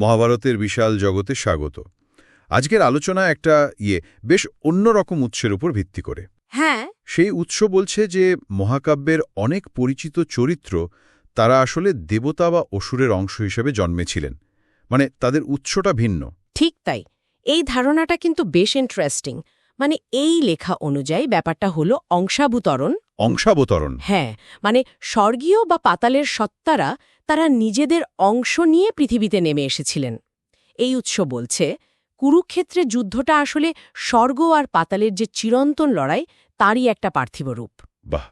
মহাভারতের বিশাল জগতে স্বাগত। আজকের আলোচনা একটা ইয়ে বেশ অন্যরকম উৎসের উপর ভিত্তি করে। হ্যাঁ। সেই উৎস বলছে যে মহাকাব্যের অনেক পরিচিত চরিত্র তারা আসলে দেবতা বা অসুরের অংশ হিসেবে জন্মেছিলেন। মানে তাদের উৎসটা ভিন্ন। ঠিক তাই। এই ধারণাটা কিন্তু বেশ ইন্টারেস্টিং মানে এই লেখা অনুযায়ী ব্যাপারটা হলো অংশাবতরণ অংশাবতরণ। হ্যাঁ মানে স্বর্গীয় বা পাতালের সত্তারা তারা নিজেদের অংশ নিয়ে পৃথিবীতে নেমে এসেছিলেন। এই উৎস বলছে কুরুক্ষেত্রে যুদ্ধটা আসলে স্বর্গ আর পাতালের যে চিরন্তন লড়াই তারই একটা পার্থিব রূপ। বাহ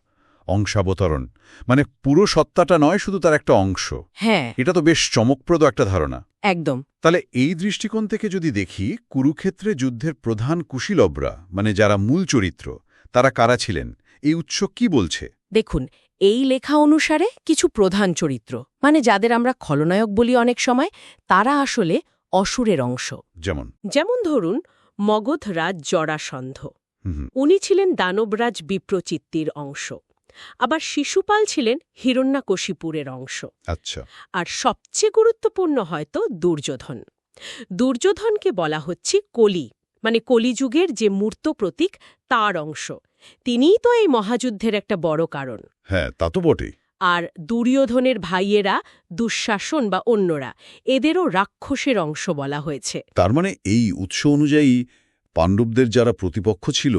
অংশাবতরণ। মানে পুরো সত্তাটা নয় শুধু তার একটা অংশ। হ্যাঁ। এটা তো বেশ চমকপ্রদ একটা ধারণা। একদম। তাহলে এই দৃষ্টিকোণ থেকে যদি দেখি কুরুক্ষেত্রে যুদ্ধের প্রধান কুশীলবরা মানে যারা মূল চরিত্র তারা কারা ছিলেন? এই উৎস কি বলছে? দেখুন এই লেখা অনুসারে কিছু প্রধান চরিত্র মানে যাদের আমরা খলনায়ক বলি অনেক সময় তারা আসলে অসুরের অংশ। যেমন? যেমন ধরুন মগধরাজ জরাসন্ধ। উনি ছিলেন দানবরাজ বিপ্রচিত্তির অংশ। আবার শিশুপাল ছিলেন হিরণ্যাকশিপুরের অংশ। আচ্ছা। আর সবচেয়ে গুরুত্বপূর্ণ হয়তো দুর্যোধন। দুর্যোধনকে বলা হচ্ছে কলি মানে কলিযুগের যে মূর্ত প্রতীক তার অংশ। তিনিই তো এই মহাযুদ্ধের একটা বড় কারণ। হ্যাঁ তা তো বটেই। আর দুর্যোধনের ভাইয়েরা দুঃশাসন বা অন্যরা এদেরও রাক্ষসের অংশ বলা হয়েছে। তার মানে এই উৎস অনুযায়ী পাণ্ডবদের যারা প্রতিপক্ষ ছিল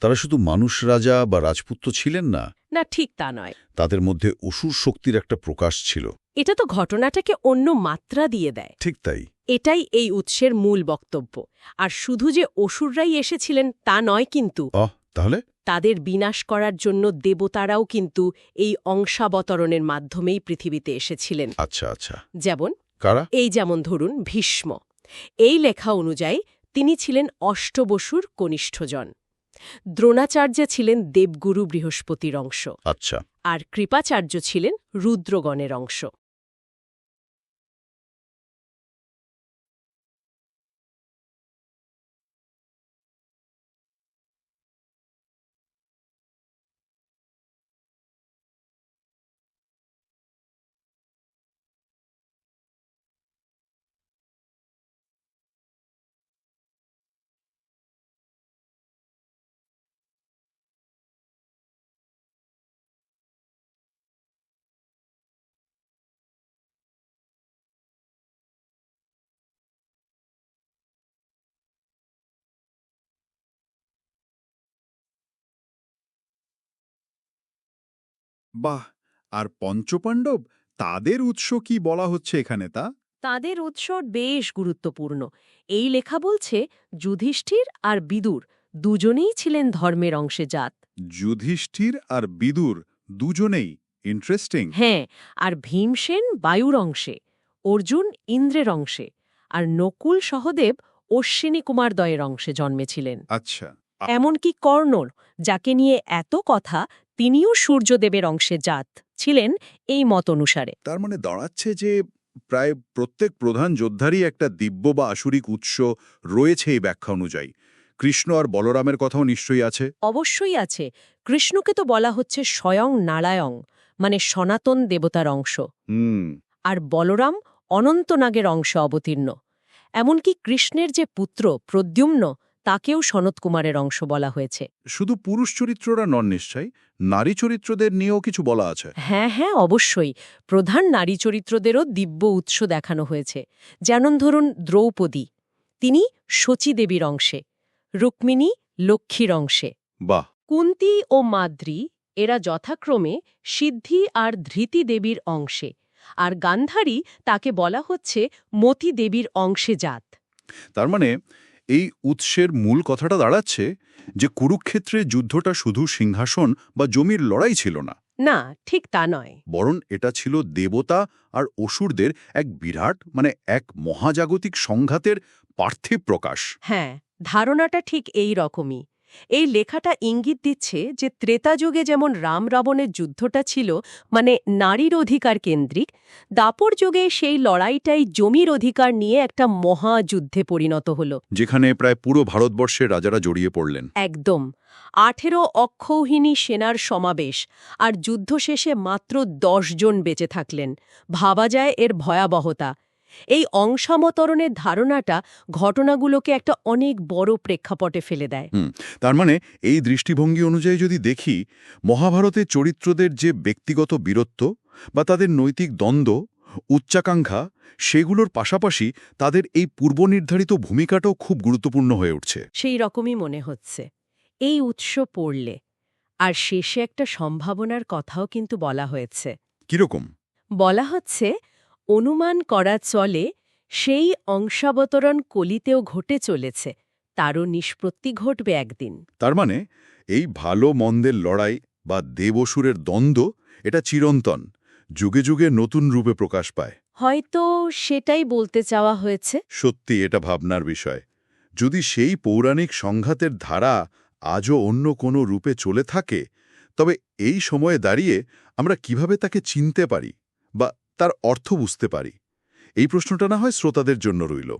তারা শুধু মানুষ রাজা বা রাজপুত্র ছিলেন না। না ঠিক তা নয়। তাদের মধ্যে অসুর শক্তির একটা প্রকাশ ছিল। এটা তো ঘটনাটাকে অন্য মাত্রা দিয়ে দেয়। ঠিক তাই। এটাই এই উৎসের মূল বক্তব্য। আর শুধু যে অসুররাই এসেছিলেন তা নয় কিন্তু তাহলে? তাদের বিনাশ করার জন্য দেবতারাও কিন্তু এই অংশাবতরণের মাধ্যমেই পৃথিবীতে এসেছিলেন। আচ্ছা আচ্ছা। যেমন কারা? এই যেমন ধরুন ভীষ্ম। এই লেখা অনুযায়ী তিনি ছিলেন অষ্টবসুর কনিষ্ঠজন। দ্রোণাচার্য ছিলেন দেবগুরু বৃহস্পতির অংশ। আচ্ছা। আর কৃপাচার্য ছিলেন রুদ্রগণের অংশ। বাহ আর পঞ্চপাণ্ডব তাদের উৎস কি বলা হচ্ছে এখানে তা? তাদের উৎস বেশ গুরুত্বপূর্ণ। এই লেখা বলছে যুধিষ্ঠির আর বিদুর দুজনেই ছিলেন ধর্মের অংশে জাত। যুধিষ্ঠির আর বিদুর দুজনেই ইন্টারেস্টিং হ্যাঁ আর ভীমসেন বায়ুর অংশে অর্জুন ইন্দ্রের অংশে আর নকুল সহদেব অশ্বিনী কুমারদয়ের অংশে জন্মেছিলেন। আচ্ছা এমনকি কর্ণর যাকে নিয়ে এত কথা তিনিও সূর্যদেবের অংশে জাত ছিলেন এই মত অনুসারে। তার মানে দাঁড়াচ্ছে যে প্রায় প্রত্যেক প্রধান যোদ্ধারই একটা দিব্য বা আসুরিক উৎস রয়েছে এই ব্যাখ্যা অনুযায়ী। কৃষ্ণ আর বলরামের কথাও নিশ্চয়ই আছে। অবশ্যই আছে। কৃষ্ণকে তো বলা হচ্ছে স্বয়ং নারায়ণ মানে সনাতন দেবতার অংশ। আর বলরাম অনন্তনাগের অংশ অবতীর্ণ। এমনকি কৃষ্ণের যে পুত্র প্রদ্যুম্ন তাকেও সনৎকুমারের অংশ বলা হয়েছে। শুধু পুরুষ চরিত্ররা নন নিশ্চয় নারী চরিত্রদের নিয়েও কিছু বলা আছে। হ্যাঁ হ্যাঁ অবশ্যই। প্রধান নারী চরিত্রদেরও দিব্য উৎস দেখানো হয়েছে। যেমন ধরুন দ্রৌপদী তিনি শচীদেবীর অংশে রুক্মিণী লক্ষ্মীর অংশে। বাহ! কুন্তি ও মাদ্রি এরা যথাক্রমে সিদ্ধি আর ধৃতি দেবীর অংশে আর গান্ধারী তাকে বলা হচ্ছে মতি দেবীর অংশে জাত। তার মানে এই উৎসের মূল কথাটা দাঁড়াচ্ছে যে কুরুক্ষেত্রে যুদ্ধটা শুধু সিংহাসন বা জমির লড়াই ছিল না। না ঠিক তা নয়। বরং এটা ছিল দেবতা আর অসুরদের এক বিরাট মানে এক মহাজাগতিক সংঘাতের পার্থিব প্রকাশ। হ্যাঁ ধারণাটা ঠিক এই রকমই। এই লেখাটা ইঙ্গিত দিচ্ছে যে ত্রেতা যুগে যেমন রাম রাবণের যুদ্ধটা ছিল মানে নারীর অধিকার কেন্দ্রিক দাপর যুগে সেই লড়াইটাই জমির অধিকার নিয়ে একটা মহাযুদ্ধে পরিণত হল। যেখানে প্রায় পুরো ভারতবর্ষের রাজারা জড়িয়ে পড়লেন। একদম। আঠেরো অক্ষৌহিনী সেনার সমাবেশ আর যুদ্ধ শেষে মাত্র জন বেঁচে থাকলেন। ভাবা যায় এর ভয়াবহতা। এই অংশামতরণের ধারণাটা ঘটনাগুলোকে একটা অনেক বড় প্রেক্ষাপটে ফেলে দেয়। তার মানে এই দৃষ্টিভঙ্গি অনুযায়ী যদি দেখি মহাভারতের চরিত্রদের যে ব্যক্তিগত বীরত্ব বা তাদের নৈতিক দ্বন্দ্ব উচ্চাকাঙ্ক্ষা সেগুলোর পাশাপাশি তাদের এই পূর্বনির্ধারিত ভূমিকাটাও খুব গুরুত্বপূর্ণ হয়ে উঠছে। সেই রকমই মনে হচ্ছে। এই উৎস পড়লে আর শেষে একটা সম্ভাবনার কথাও কিন্তু বলা হয়েছে। কীরকম? বলা হচ্ছে অনুমান করা চলে সেই অংশাবতরণ কলিতেও ঘটে চলেছে তারও নিষ্পত্তি ঘটবে একদিন। তার মানে এই ভালো মন্দের লড়াই বা দেবসুরের দ্বন্দ্ব এটা চিরন্তন যুগে যুগে নতুন রূপে প্রকাশ পায়। হয়তো সেটাই বলতে চাওয়া হয়েছে। সত্যি এটা ভাবনার বিষয়। যদি সেই পৌরাণিক সংঘাতের ধারা আজও অন্য কোনো রূপে চলে থাকে তবে এই সময়ে দাঁড়িয়ে আমরা কীভাবে তাকে চিনতে পারি? বা তার অর্থ বুঝতে পারি। এই প্রশ্নটা না হয় শ্রোতাদের জন্য রইল।